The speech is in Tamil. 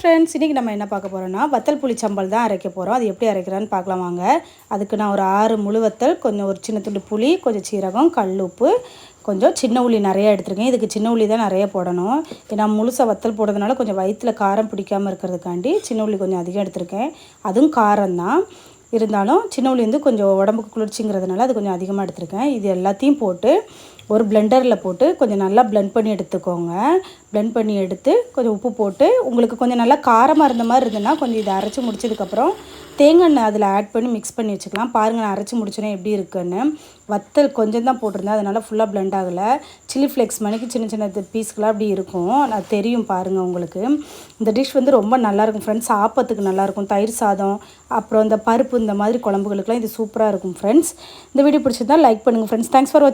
ஃப்ரெண்ட்ஸ் இன்றைக்கி நம்ம என்ன பார்க்க போகிறோம்னா வத்தல் புளி சம்பல் தான் அரைக்க போகிறோம் அது எப்படி அரைக்கிறான்னு பார்க்கலாம் வாங்க. அதுக்கு நான் ஒரு ஆறு முழு வத்தல் கொஞ்சம் ஒரு சின்ன துண்டு புளி கொஞ்சம் சீரகம் கல் உப்பு கொஞ்சம் சின்ன உள்ளி நிறைய எடுத்துருக்கேன். இதுக்கு சின்ன உள்ளி தான் நிறைய போடணும். ஏன்னா முழுசாக வத்தல் போடுறதுனால கொஞ்சம் வயிற்றில் காரம் பிடிக்காமல் இருக்கிறதுக்காண்டி சின்ன உள்ளி கொஞ்சம் அதிகம் எடுத்திருக்கேன். அதுவும் காரம் தான். இருந்தாலும் சின்ன உள்ளி வந்து கொஞ்சம் உடம்புக்கு குளிர்ச்சிங்கிறதுனால அது கொஞ்சம் அதிகமாக எடுத்திருக்கேன். இது எல்லாத்தையும் போட்டு ஒரு பிளெண்டரில் போட்டு கொஞ்சம் நல்லா பிளெண்ட் பண்ணி எடுத்துக்கோங்க. பிளெண்ட் பண்ணி எடுத்து கொஞ்சம் உப்பு போட்டு உங்களுக்கு கொஞ்சம் நல்லா காரமாக இருந்த மாதிரி இருந்ததுன்னா கொஞ்சம் இதை அரைச்சி முடிச்சதுக்கப்புறம் தேங்காய் எண்ணெய் அதில் ஆட் பண்ணி மிக்ஸ் பண்ணி வச்சுக்கலாம். பாருங்கள் நான் அரைச்சி முடிச்சோன்னே எப்படி இருக்குன்னு. வத்தல் கொஞ்சம் தான் போட்டிருந்தேன் அதனால் ஃபுல்லாக பிளெண்ட் ஆகலை. சில்லி ஃப்ளெக்ஸ் மணிக்கு சின்ன சின்ன பீஸ்களாக அப்படி இருக்கும். நான் தெரியும் பாருங்கள் உங்களுக்கு. இந்த டிஷ் வந்து ரொம்ப நல்லாயிருக்கும் ஃப்ரெண்ட்ஸ் ஆப்பத்துக்கு நல்லாயிருக்கும் தயிர் சாதம் அப்புறம் இந்த பருப்பு இந்த மாதிரி குழம்புகளுக்குலாம் இது சூப்பராக இருக்கும் ஃப்ரெண்ட்ஸ் இந்த வீடியோ பிடிச்சிருந்தால் லைக் பண்ணுங்கள் ஃப்ரெண்ட்ஸ் தேங்க்ஸ் ஃபார் வாட்சிங்